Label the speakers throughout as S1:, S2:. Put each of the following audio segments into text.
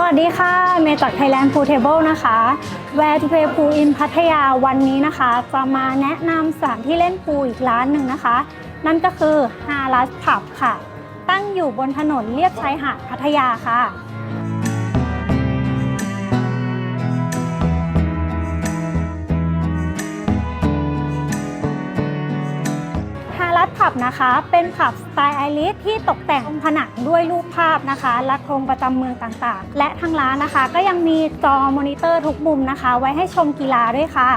S1: สวัสดีค่ะ เมย์จาก Thailand Pool Table นะคะ Where to Play Pool in พัทยาวันนี้นะคะ จะมาแนะนำสถานที่เล่นพูลอีกร้านหนึ่งนะคะ นั่นก็คือฮารัสผับค่ะ ตั้งอยู่บนถนนเลียบชายหาดพัทยาค่ะ ผับนะคะ เป็นผับสไตล์ไอริสที่ตกแต่งผนังด้วยรูปภาพนะคะ และโครงประจำเมืองต่างๆ และทางร้านนะคะ ก็ยังมีจอมอนิเตอร์ทุกมุมนะคะ ไว้ให้ชมกีฬาด้วยค่ะ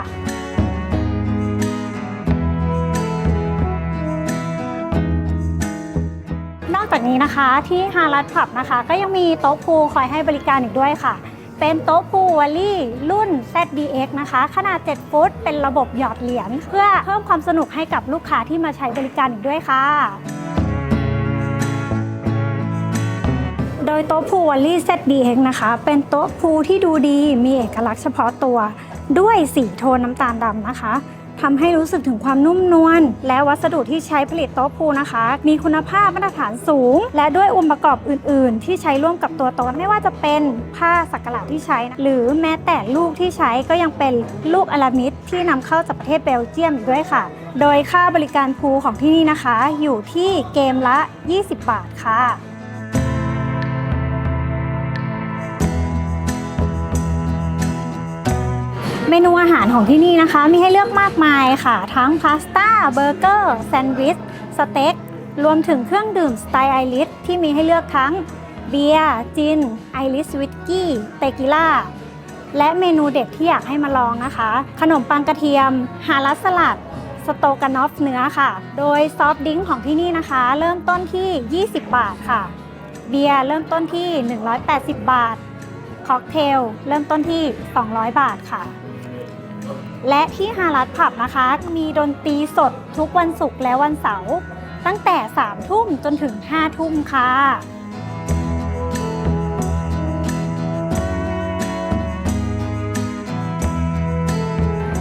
S1: นอกจากนี้นะคะที่ฮารัสผับนะคะ ก็ยังมีโต๊ะพูลคอยให้บริการอีกด้วยค่ะ เป็นโต๊ะพูลวอลลี่ รุ่น ZDX นะคะ ขนาด 7 ฟุต เป็นระบบหยอดเหรียญเพื่อเพิ่มความสนุกให้กับลูกค้าที่มาใช้บริการอีกด้วยค่ะโดยโต๊ะพูลวอลลี่ ZDX นะคะ เป็นโต๊ะพูลที่ดูดีมีเอกลักษณ์เฉพาะตัว ด้วยสีโทนน้ำตาลดำนะคะ ทำให้รู้สึกถึงความนุ่มนวลและวัสดุที่ใช้ผลิตโต๊ะพูนะคะ มีคุณภาพมาตรฐานสูง และด้วยองค์ประกอบอื่น ๆ ที่ใช้ร่วมกับตัวโต๊ะไม่ว่าจะเป็นผ้าสักหลาดที่ใช้นะหรือแม้แต่ลูกที่ใช้ก็ยังเป็นลูกอารามิดที่นำเข้าจากประเทศเบลเยียมด้วยค่ะ โดยค่าบริการพูของที่นี่นะคะ อยู่ที่เกมละ 20 บาทค่ะ เมนูอาหารของที่นี่นะคะ มีให้เลือกมากมายค่ะ ทั้งพาสต้าเบอร์เกอร์แซนด์วิชสเต็กรวมถึงเครื่องดื่มสไตล์ไอริสที่มีให้เลือกทั้งเบียร์จินไอริสวิสกี้เตกิล่าและเมนูเด็ดที่อยากให้มาลองนะคะ ขนมปังกระเทียม ฮาลัสสลัด สโตกานอฟเนื้อค่ะ โดยซอฟต์ดริงของที่นี่นะคะ เริ่มต้นที่ 20 บาทค่ะ เบียร์เริ่มต้นที่ 180 บาท ค็อกเทลเริ่มต้นที่ 200 บาทค่ะ และที่ฮารัตผับนะคะ มีดนตรีสดทุกวันศุกร์และวันเสาร์ตั้งแต่ 3 ทุ่มจนถึง 5 ทุ่มค่ะ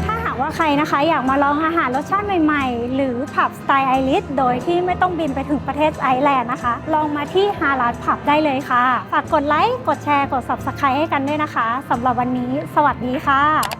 S1: ถ้าหากว่าใครนะคะอยากมาลองอาหารรสชาติใหม่ๆ หรือผับสไตล์ไอริสโดยที่ไม่ต้องบินไปถึงประเทศไอร์แลนด์นะคะ ลองมาที่ฮารัตผับได้เลยค่ะ ฝากกดไลค์ กดแชร์ กด Subscribe ให้กันด้วยนะคะสำหรับวันนี้ สวัสดีค่ะ